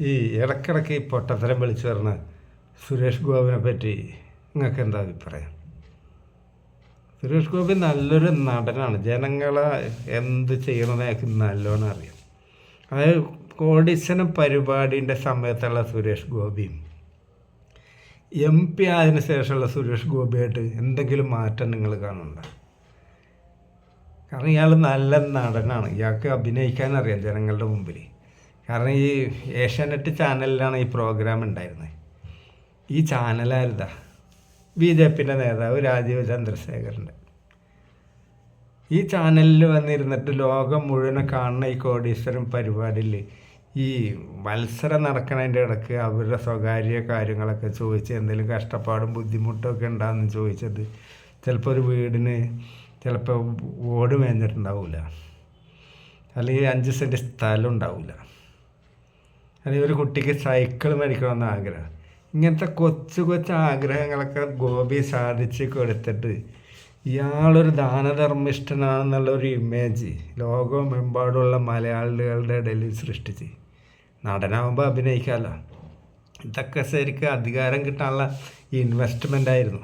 ഈ ഇടക്കിടക്ക് ഈ പൊട്ടത്തരം വിളിച്ചു വരണ സുരേഷ് ഗോപിനെ പറ്റി നിങ്ങൾക്ക് എന്താ അഭിപ്രായം? സുരേഷ് ഗോപി നല്ലൊരു നടനാണ്. ജനങ്ങളെ എന്ത് ചെയ്യണമെന്ന് അയാൾക്ക് നല്ലോണം അറിയാം. അതായത് കോടീശ്വരം പരിപാടിന്റെ സമയത്തുള്ള സുരേഷ് ഗോപിയും എം പി ആയതിനു ശേഷമുള്ള സുരേഷ് ഗോപിയായിട്ട് എന്തെങ്കിലും മാറ്റം നിങ്ങൾ കാണുന്നുണ്ടോ? കാരണം ഇയാൾ നല്ല നടനാണ്. ഇയാൾക്ക് അഭിനയിക്കാൻ അറിയാം ജനങ്ങളുടെ മുമ്പിൽ. കാരണം ഈ ഏഷ്യാനെറ്റ് ചാനലിലാണ് ഈ പ്രോഗ്രാം ഉണ്ടായിരുന്നത് ഈ ചാനലായിരുതാ ബി ജെ പിന്റെ നേതാവ് രാജീവ് ചന്ദ്രശേഖരന്റെ ഈ ചാനലിൽ വന്നിരുന്നിട്ട് ലോകം മുഴുവൻ കാണുന്ന ഈ കോടീശ്വരം പരിപാടിയിൽ ഈ മത്സരം നടക്കണതിന്റെ ഇടയ്ക്ക് അവരുടെ സ്വകാര്യ കാര്യങ്ങളൊക്കെ ചോദിച്ച് എന്തെങ്കിലും കഷ്ടപ്പാടും ബുദ്ധിമുട്ടൊക്കെ ഉണ്ടാകുന്നു ചോദിച്ചത് ചിലപ്പോൾ ഒരു വീടിന് ചിലപ്പോൾ ഓട് മേഞ്ഞിട്ടുണ്ടാവില്ല അല്ലെങ്കിൽ അഞ്ച് സെന്റ് സ്ഥലം ഉണ്ടാവില്ല അല്ലെങ്കിൽ ഒരു കുട്ടിക്ക് സൈക്കിൾ മേടിക്കണമെന്ന് ആഗ്രഹം. ഇങ്ങനത്തെ കൊച്ചു കൊച്ചു ആഗ്രഹങ്ങളൊക്കെ ഗോപി സാധിച്ച് കൊടുത്തിട്ട് ഇയാളൊരു ദാനധർമ്മിഷ്ഠനാണെന്നുള്ള ഒരു ഇമേജ് ലോകമെമ്പാടുള്ള മലയാളികളുടെ ഇടയിൽ സൃഷ്ടിച്ച്. നടനാവുമ്പോൾ അഭിനയിക്കാമല്ലോ ഇതൊക്കെ ശരിക്കും അധികാരം കിട്ടാനുള്ള ഇൻവെസ്റ്റ്മെന്റ് ആയിരുന്നു.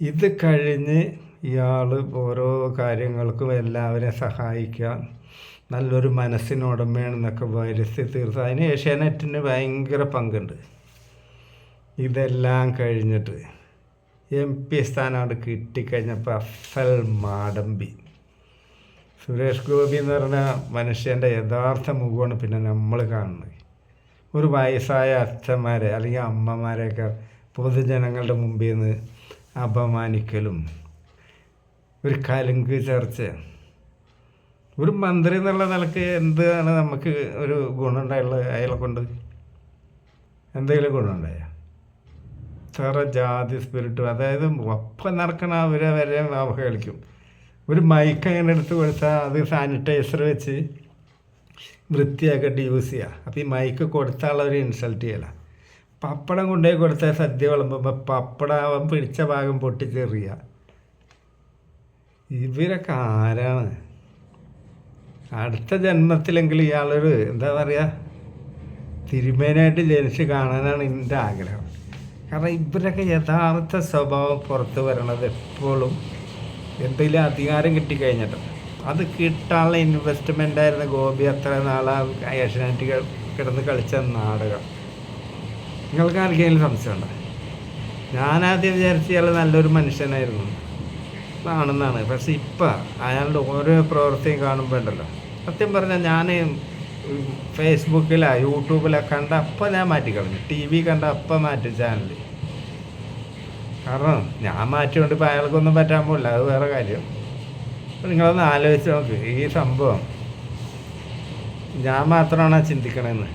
ഇത് കഴിഞ്ഞ് ഇയാൾ ഓരോ കാര്യങ്ങൾക്കും എല്ലാവരെ സഹായിക്കുക. നല്ലൊരു മനസ്സിനുടമയാണെന്നൊക്കെ വരുത്തി തീർത്ത്. അതിന് ഏഷ്യാനെറ്റിന് ഭയങ്കര പങ്കുണ്ട്. ഇതെല്ലാം കഴിഞ്ഞിട്ട് എം പി സ്ഥാനം അവിടെ കിട്ടിക്കഴിഞ്ഞപ്പോൾ അഫൽ മാടമ്പി. സുരേഷ് ഗോപി എന്ന് പറഞ്ഞ മനുഷ്യന്റെ യഥാർത്ഥ മുഖമാണ് പിന്നെ നമ്മൾ കാണുന്നത്. ഒരു വയസ്സായ അച്ഛന്മാരെ അല്ലെങ്കിൽ അമ്മമാരെയൊക്കെ പൊതുജനങ്ങളുടെ മുമ്പിൽ നിന്ന് അപമാനിക്കലും ഒരു കലുങ്ക് ചർച്ച ഒരു മന്ത്രി എന്നുള്ള നിലയ്ക്ക് എന്താണ് നമുക്ക് ഒരു ഗുണമുണ്ടായുള്ളത് അയാളെ കൊണ്ട്? എന്തെങ്കിലും ഗുണമുണ്ടായ? സാറ ജാതി സ്പിരിറ്റും അതായത് ഒപ്പം നടക്കണ അവരെ വരെ അവഹേളിക്കും ഒരു മൈക്ക് അങ്ങനെ എടുത്ത് കൊടുത്താൽ അത് സാനിറ്റൈസർ വെച്ച് വൃത്തിയാക്കിയിട്ട് യൂസ് ചെയ്യുക അപ്പോൾ ഈ മൈക്ക് കൊടുത്താൽ ഒരു ഇൻസൾട്ട് ചെയ്യല. പപ്പടം കൊണ്ടുപോയി കൊടുത്താൽ സദ്യ വിളമ്പുമ്പോൾ പപ്പടം പിടിച്ച ഭാഗം പൊട്ടിച്ചെറിയുക ഇവരൊക്കെ ആരാണ്? അടുത്ത ജന്മത്തിലെങ്കിലും ഇയാളൊരു എന്താ പറയുക തിരുമേനായിട്ട് ജനിച്ച് കാണാനാണ് എന്റെ ആഗ്രഹം. കാരണം ഇവരൊക്കെ യഥാർത്ഥ സ്വഭാവം പുറത്ത് വരണത് എപ്പോഴും എന്തെങ്കിലും അധികാരം കിട്ടിക്കഴിഞ്ഞിട്ട്. അത് കിട്ടാനുള്ള ഇൻവെസ്റ്റ്മെന്റ് ആയിരുന്നു ഗോപി അത്ര നാളാ ഏഷ്യാനെറ്റ് കിടന്ന് കളിച്ച നാടകം. നിങ്ങൾക്ക് ആർക്കെങ്കിലും സംശയമുണ്ടോ ഞാനാദ്യം വിചാരിച്ച ഇയാൾ നല്ലൊരു മനുഷ്യനായിരുന്നു. ആണെന്നാണ് പക്ഷെ ഇപ്പം അയാളുടെ ഓരോ പ്രവൃത്തിയും കാണുമ്പോൾ ഉണ്ടല്ലോ. സത്യം പറഞ്ഞാൽ ഞാൻ ഫേസ്ബുക്കിലോ യൂട്യൂബിലോ കണ്ട അപ്പം ഞാൻ മാറ്റിക്കളഞ്ഞു ടി വി കണ്ട അപ്പം മാറ്റി ചാനൽ കാരണം ഞാൻ മാറ്റിക്കൊണ്ട് ഇപ്പം അയാൾക്കൊന്നും പറ്റാൻ പോകില്ല അത് വേറെ കാര്യം. നിങ്ങളൊന്ന് ആലോചിച്ച് നോക്ക്. ഈ സംഭവം ഞാൻ മാത്രമാണ് ചിന്തിക്കണമെന്ന്